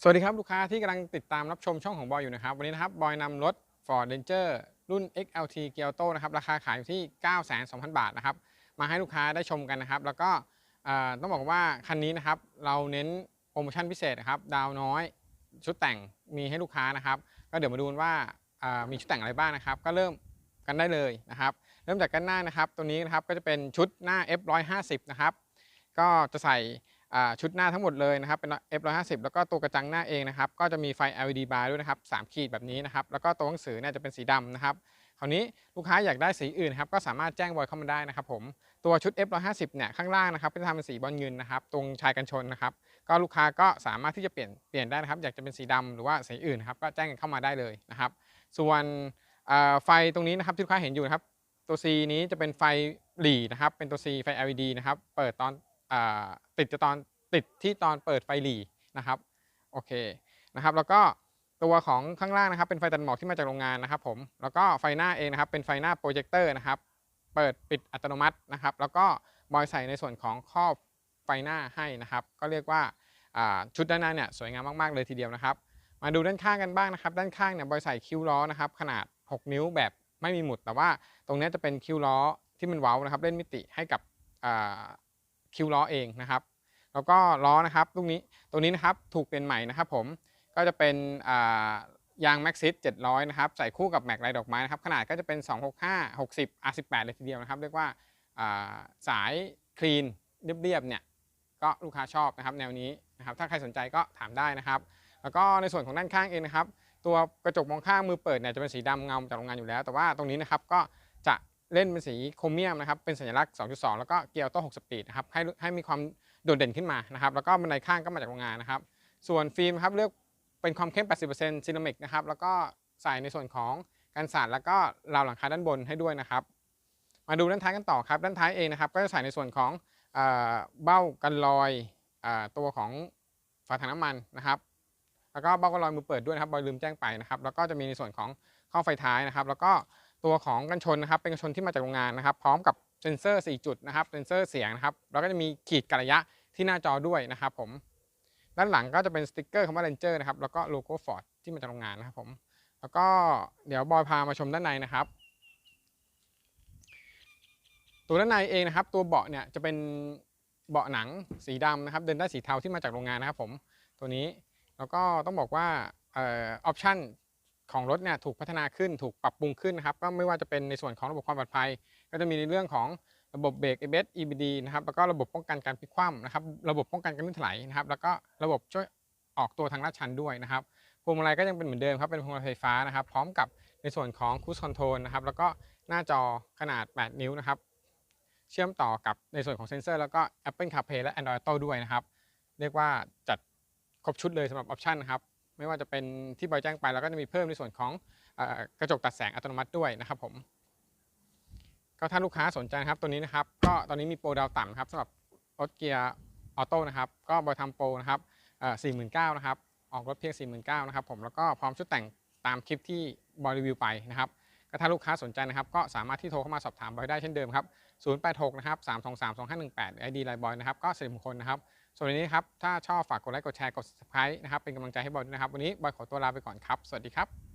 สวัสดีครับ ลูกค้าที่กำลังติดตามรับชมช่องของบอยอยู่นะครับ วันนี้นะครับบอยนำรถ Ford Ranger รุ่น XLT g e a r Auto นะครับราคาขายอยู่ที่9,200 บาทนะครับมาให้ลูกค้าได้ชมกันนะครับ แล้วก็ต้องบอกว่าคันนี้นะครับเราเน้นโปรโมชั่นพิเศษนะครับดาวน้อยชุดแต่งมีให้ลูกค้านะครับ ก็เดี๋ยวมาดูว่ามีชุดแต่งอะไรบ้างนะครับ ก็เริ่มกันได้เลยนะครับ เริ่มจากกันหน้านะครับ ตัวนี้นะครับก็จะเป็นชุดหน้า F150 นะครับก็จะใส่ ชุดหน้าทั้งหมดเลยนะครับเป็น F150 แล้วก็ตัวกระจังหน้าเองนะครับก็จะมีไฟ LED bar ด้วยนะครับ3ขีดแบบนี้นะครับแล้วก็ตัวหนังสือเนี่ยจะเป็นสีดำนะครับคราวนี้ลูกค้าอยากได้สีอื่นครับก็สามารถแจ้งบอยเข้ามาได้นะครับผมตัวชุด F150 เนี่ยข้างล่างนะครับก็จะทำเป็นสีบอลเงินนะครับตรงชายกันชนนะครับก็ลูกค้าก็สามารถที่จะเปลี่ยนเปลี่ยนได้นะครับอยากจะเป็นสีดำหรือว่าสีอื่นครับก็แจ้งเข้ามาได้เลยนะครับส่วนไฟตรงนี้นะครับที่ลูกค้าเห็นอยู่นะครับตัว C นี้จะเป็นไฟหลีนะครับเป็นตัว C ไฟ LED นะครับเปิดตอน ติดจะตอนติดที่ตอนเปิดไฟหลีนะครับโอเคนะครับ แล้วก็ตัวของข้างล่างนะครับ เป็นไฟตัดหมอกที่มาจากโรงงานนะครับ ผมแล้วก็ไฟหน้าเองนะครับ เป็นไฟหน้าโปรเจคเตอร์นะครับเปิดปิดอัตโนมัตินะครับ แล้วก็บอยใส่ในส่วนของครอบไฟหน้าให้นะครับ ก็เรียกว่าชุดด้านหน้าเนี่ยสวยงามมากๆเลยทีเดียวนะครับ มาดูด้านข้างกันบ้างนะครับ ด้านข้างเนี่ยบอยใส่คิ้วล้อนะครับ ขนาด 6 นิ้วแบบไม่มีหมุด แต่ว่าตรงนี้จะเป็นคิ้วล้อที่มันเว้านะครับ เล่นมิติให้กับ คิ้วล้อเองนะครับ แล้วก็ล้อนะครับลูกนี้ตรงนี้นะครับถูกเปลี่ยนใหม่นะครับผมก็จะเป็นยาง Maxxis 700 นะครับ ใส่คู่กับแม็กลายดอกไม้นะครับ ขนาดก็จะเป็น 265 60 R18 เลยทีเดียวนะครับ เรียกว่าอ่าสายคลีนเรียบๆเนี่ยก็ลูกค้าชอบนะครับแนวนี้นะครับ ถ้าใครสนใจก็ถามได้นะครับ แล้วก็ในส่วนของด้านข้างเองนะครับ ตัวกระจกมองข้างมือเปิดเนี่ยจะเป็นสีดำเงาจากโรงงานอยู่แล้ว แต่ว่าตรงนี้นะครับก็จะ เล่นเป็นสีโครเมียมนะครับเป็นสัญลักษณ์ 2.2 แล้วก็เกียร์โต้6สปีดนะครับให้ให้มีความโดดเด่นขึ้นมานะครับแล้วก็บันไดข้างก็มาจากโรงงานนะครับ ส่วนฟิล์มครับเลือกเป็นความเข้ม 80%ซีรามิกนะครับแล้วก็ใส่ในส่วนของกันสาดแล้วก็ราวหลังคาด้านบนให้ด้วยนะครับ มาดูด้านท้ายกันต่อครับด้านท้ายเองนะครับ ก็จะใส่ในส่วนของเออเบ้ากันรอยเออตัวของฝาถังน้ำมันนะครับแล้วก็เบ้ากันรอยมือเปิดด้วยนะครับบอยลืมแจ้งไปนะครับ แล้วก็จะมีในส่วนของข้อไฟท้ายนะครับ แล้วก็ ตัวของกันชนนะครับ เป็นกันชนที่มาจากโรงงานนะครับ พร้อมกับเซ็นเซอร์ 4 จุดนะครับ เซ็นเซอร์เสียงนะครับ แล้วก็จะมีขีดกระยะที่หน้าจอด้วยนะครับผม ด้านหลังก็จะเป็นสติกเกอร์คำว่า Ranger นะครับ แล้วก็โลโก้ Ford ที่มาจากโรงงานนะครับผม แล้วก็เดี๋ยวบอยพามาชมด้านในนะครับ ตัวด้านในเองนะครับ ตัวเบาะเนี่ยจะเป็นเบาะหนังสีดำนะครับ เดินได้สีเทาที่มาจากโรงงานนะครับผม ตัวนี้ แล้วก็ต้องบอกว่าออปชั่น ของรถเนี่ยถูกพัฒนาขึ้นถูกปรับปรุงขึ้นนะครับก็ไม่ว่าจะเป็นในส่วนของระบบความปลอดภัย ก็จะมีในเรื่องของระบบเบรก ABS EBD นะครับแล้วก็ระบบป้องกันการพลิกคว่ำนะครับระบบป้องกันการลื่นถลายนะครับแล้วก็ระบบช่วยออกตัวทางลาดชันด้วยนะครับพวงมาลัยก็ยังเป็นเหมือนเดิมครับเป็นพวงมาลัยไฟฟ้านะครับพร้อมกับในส่วนของคูสคอนโทรลนะครับแล้วก็หน้าจอขนาด 8 นิ้วนะครับเชื่อมต่อกับในส่วนของเซ็นเซอร์แล้วก็ Apple CarPlay และ Android Auto ด้วยนะครับ เรียกว่าจัดครบชุดเลยสำหรับออปชันนะครับ ไม่ว่าจะเป็นที่บอยแจ้งไปแล้วก็จะมีเพิ่มในส่วนของอกระจกตัดแสงอัตโนมัติด้วยนะครับผมก็ถ้าลูกค้าสนใจนครับตัวนี้นะครับ ก็ตอนนี้มีโปรดาวต่ำครับสำหรับรถเกียร์ออโต้นะครับ ก็บอยทำโปรนะครับสี่หมื่นเก้านะครับ ออกรถเพียง4 9 0 0 0นะครับผมแล้วก็พร้อมชุดแต่งตามคลิปที่บอยรีวิวไปนะครับก็ถ้าลูกค้าสนใจนะครับก็สามารถที่โทรเข้ามาสอบถามบอยได้เช่นเดิมครับ086นะครับ323 2518หรือ ID ไลน์บอยนะครับก็สิริมงคลนะครับ ส่วนวันนี้ครับ ถ้าชอบฝากกดไลค์ กดแชร์ กด subscribe นะครับ เป็นกำลังใจให้บอยด้วยนะครับ วันนี้บอยขอตัวลาไปก่อนครับ สวัสดีครับ